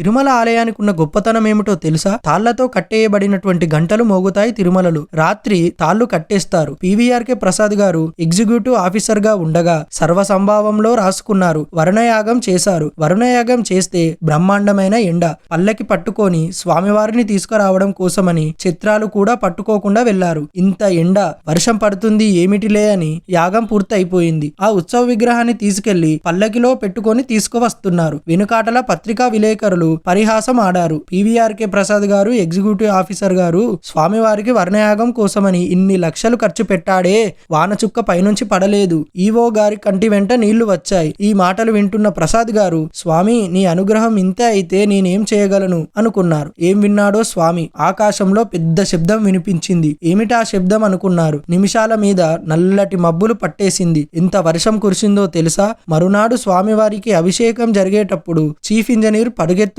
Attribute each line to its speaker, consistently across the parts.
Speaker 1: తిరుమల ఆలయానికి ఉన్న గొప్పతనం ఏమిటో తెలుసా? తాళ్ళతో కట్టేయబడినటువంటి గంటలు మోగుతాయి తిరుమలలు. రాత్రి తాళ్ళు కట్టేస్తారు. పీవీఆర్కే ప్రసాద్ గారు ఎగ్జిక్యూటివ్ ఆఫీసర్గా ఉండగా సర్వసంభావంలో రాసుకున్నారు. వరుణయాగం చేశారు. వరుణయాగం చేస్తే బ్రహ్మాండమైన ఎండ. పల్లకి పట్టుకొని స్వామివారిని తీసుకురావడం కోసమని చిత్రాలు కూడా పట్టుకోకుండా వెళ్ళారు. ఇంత ఎండ వర్షం పడుతుంది ఏమిటిలే అని యాగం పూర్తయిపోయింది. ఆ ఉత్సవ విగ్రహాన్ని తీసుకెళ్ళి పల్లకిలో పెట్టుకొని తీసుకువస్తున్నారు. వెనుకాటల పత్రికా విలేకరులు పరిహాసం ఆడారు పీవీఆర్కే ప్రసాద్ గారు ఎగ్జిక్యూటివ్ ఆఫీసర్ గారు స్వామివారికి వర్ణయాగం కోసమని ఇన్ని లక్షలు ఖర్చు పెట్టాడే వానచుక్క పైనుంచి పడలేదు. ఈవో గారి కంటి వెంట నీళ్ళు వచ్చాయి. ఈ మాటలు వింటున్న ప్రసాద్ గారు స్వామి నీ అనుగ్రహం ఇంతే అయితే నేనేం చేయగలను? అనుకున్నారు. ఏం విన్నాడో స్వామి? ఆకాశంలో పెద్ద శబ్దం వినిపించింది. ఏమిటా శబ్దం? అనుకున్నారు. నిమిషాల మీద నల్లటి మబ్బులు పట్టేసింది. ఎంత వర్షం కురిసిందో తెలుసా? మరునాడు స్వామివారికి అభిషేకం జరిగేటప్పుడు చీఫ్ ఇంజనీర్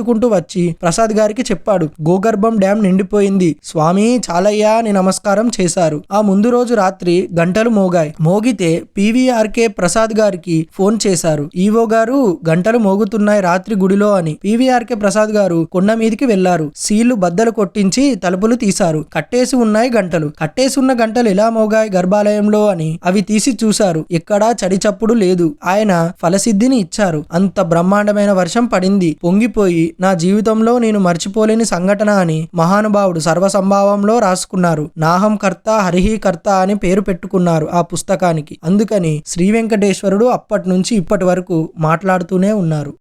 Speaker 1: ఎత్తుకుంటూ వచ్చి ప్రసాద్ గారికి చెప్పాడు గోగర్భం డ్యాం నిండిపోయింది. స్వామి చాలయ్యా అని నమస్కారం చేశారు. ఆ ముందు రోజు రాత్రి గంటలు మోగాయి. మోగితే పీవీఆర్కే ప్రసాద్ గారికి ఫోన్ చేశారు. ఈవో గారు గంటలు మోగుతున్నాయి రాత్రి గుడిలో అని. పీవీఆర్కే ప్రసాద్ గారు కొండ మీదికి వెళ్ళారు సీళ్ళు బద్దలు కొట్టించి తలుపులు తీశారు. కట్టేసి ఉన్నాయి గంటలు. కట్టేసి ఉన్న గంటలు ఎలా మోగాయి గర్భాలయంలో అని అవి తీసి చూశారు. ఎక్కడా చడిచప్పుడు లేదు. ఆయన ఫలసిద్ధిని ఇచ్చారు. అంత బ్రహ్మాండమైన వర్షం పడింది. పొంగిపోయి నా జీవితంలో నేను మర్చిపోలేని సంఘటన అని మహానుభావుడు సర్వసంభావంలో రాసుకున్నారు. నాహం కర్త హరిహి కర్త అని పేరు పెట్టుకున్నారు ఆ పుస్తకానికి. అందుకని శ్రీ వెంకటేశ్వరుడు అప్పటి నుంచి ఇప్పటి వరకు మాట్లాడుతూనే ఉన్నారు.